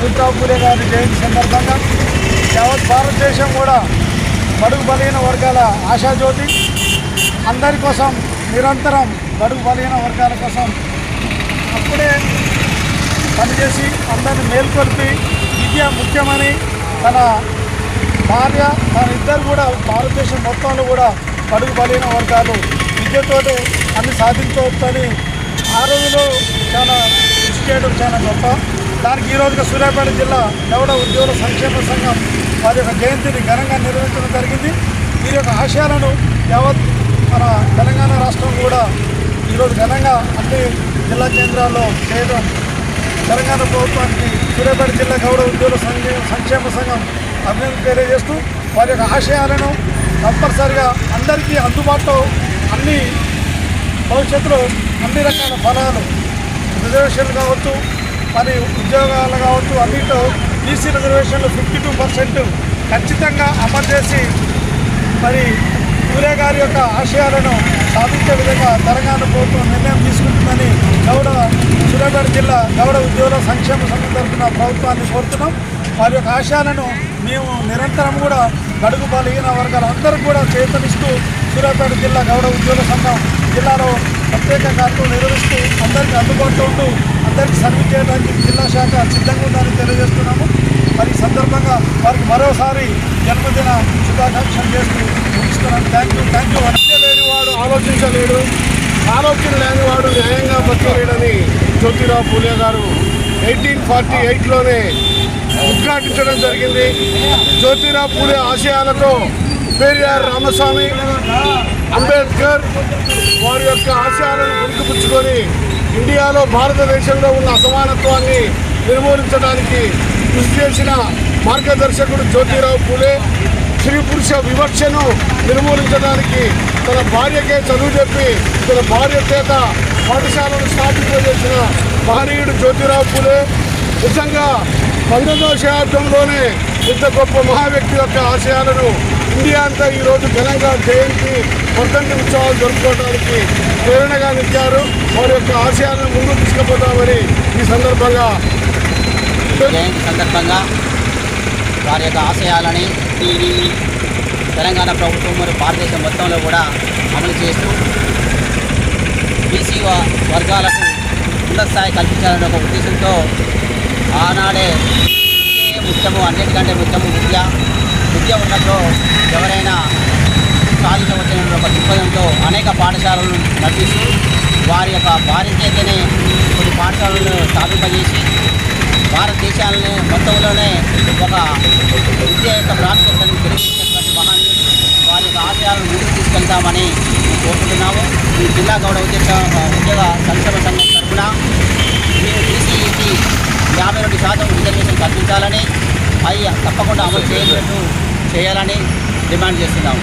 జ్యోతిరావు గారి జయంతి సందర్భంగా యావత్ భారతదేశం కూడా బడుగు బలహీన వర్గాల ఆశాజ్యోతి. అందరి కోసం నిరంతరం బడుగు బలహీన వర్గాల కోసం అప్పుడే పనిచేసి అందరిని మేల్కొల్పి విద్య ముఖ్యమని తన భార్య తన ఇద్దరు కూడా భారతదేశం మొత్తంలో కూడా బడుగు బలహీన వర్గాలు విద్యతోటే అన్ని సాధించవచ్చని ఆ రోజులో చాలా కృషి చేయడం చాలా గొప్ప. దానికి ఈ రోజుగా సూర్యాపేట జిల్లా గౌడ ఉద్యోగుల సంక్షేమ సంఘం వారి యొక్క జయంతిని ఘనంగా నిర్వహించడం జరిగింది. వీరి యొక్క ఆశయాలను యావత్ మన తెలంగాణ రాష్ట్రం కూడా ఈరోజు ఘనంగా అన్ని జిల్లా కేంద్రాల్లో చేయడం తెలంగాణ ప్రభుత్వానికి సూర్యాపేట జిల్లా గౌడ ఉద్యోగుల సంఘ- సంక్షేమ సంఘం అభినందన తెలియజేస్తూ వారి యొక్క ఆశయాలను తప్పనిసరిగా అందరికీ అందుబాటులో అన్ని భవిష్యత్తులో అన్ని రకాల ఫలాలు రిజర్వేషన్లు కావచ్చు మరి ఉద్యోగాలు కావచ్చు అన్నింటిలో బీసీ రిజర్వేషన్లు ఫిఫ్టీ టూ పర్సెంట్ ఖచ్చితంగా అమలు చేసి మరి పూలే గారి యొక్క ఆశయాలను సాధించే విధంగా తెలంగాణ ప్రభుత్వం నిర్ణయం తీసుకుంటుందని గౌడ సూర్యాపేట జిల్లా గౌడ ఉద్యోగుల సంక్షేమ సంఘం తరఫున ప్రభుత్వాన్ని కోరుతున్నాం. వారి యొక్క ఆశయాలను మేము నిరంతరం కూడా గడుగు బలహీన వర్గాల అందరూ కూడా చేతనిస్తూ సూర్యాపేట జిల్లా గౌడ ఉద్యోగుల సంఘం జిల్లాలో ప్రత్యేక కార్యక్రమం నిర్వహిస్తూ అందరికీ అందుబాటులో ఉంటూ అందరికీ సర్వీస్ చేయడానికి జిల్లా శాఖ సిద్ధంగా ఉందని తెలియజేస్తున్నాము. మరి సందర్భంగా వారికి మరోసారి జన్మదిన శుభాకాంక్షలు చేస్తూ ముగిస్తున్నాను. థ్యాంక్ యూ థ్యాంక్ యూ లేనివాడు ఆలోచించలేడు. ఆలోచన లేనివాడు న్యాయంగా బతకలేడని జ్యోతిరావు పూలే గారు ఎయిటీన్ ఫార్టీ ఎయిట్లోనే ఉద్ఘాటించడం జరిగింది. జ్యోతిరావు పూలే ఆశయాలతో పేరియార్ రామస్వామి అంబేద్కర్ వారి యొక్క ఆశయాలను గుర్తుపుచ్చుకొని ఇండియాలో భారతదేశంలో ఉన్న అసమానత్వాన్ని నిర్మూలించడానికి కృషి చేసిన మార్గదర్శకుడు జ్యోతిరావు పూలే స్త్రీ పురుష వివక్షను నిర్మూలించడానికి తన భార్యకే చదువు చెప్పి తన భార్య చేత పాఠశాలను స్థాపింపజేసిన మహనీయుడు జ్యోతిరావు పూలే. నిజంగా పంతొమ్మిదవ శతాబ్దంలోనే ఇంత గొప్ప మహా వ్యక్తి యొక్క ఆశయాలను ఇండియా అంతా ఈరోజు ఘనంగా జయంతి వర్ధంతి ఉత్సవాలు జరుపుకోవడానికి ప్రేరణగా నిలిచారు. వారి యొక్క ఆశయాలను ముందుకు తీసుకుపోతామని ఈ సందర్భంగా జయంతి సందర్భంగా వారి యొక్క ఆశయాలని ఈ తెలంగాణ ప్రభుత్వం మరియు భారతదేశం మొత్తంలో కూడా అమలు చేస్తూ బీసీ వర్గాలకు ఉన్నత స్థాయి కల్పించాలనే ఒక ఉద్దేశంతో ఆనాడే ముఖ్యము అన్నిటికంటే ముఖ్యము విద్య. విద్య ఉన్నట్లో ఎవరైనా సాధించవచ్చిన ఒక దృక్పథంతో అనేక పాఠశాలలను నడిపిస్తూ వారి యొక్క భారీ చేతనే కొన్ని పాఠశాలను స్థాపింపజేసి భారతదేశాలని మొత్తంలోనే ఒక విద్య యొక్క ప్రాముఖ్యతను తెలియజేసినటువంటి మహానీయుడు వారి యొక్క ఆశయాలను ముందుకు తీసుకెళ్తామని కోరుకుంటున్నాము. ఈ జిల్లా గౌడ ఉద్యోగ ఉద్యోగ సంక్షేమ సంఘం తరఫున మేము బీసీఈకి కల్పించాలని అవి తప్పకుండా అమలు చేయనట్టు చేయాలని డిమాండ్ చేస్తున్నాము.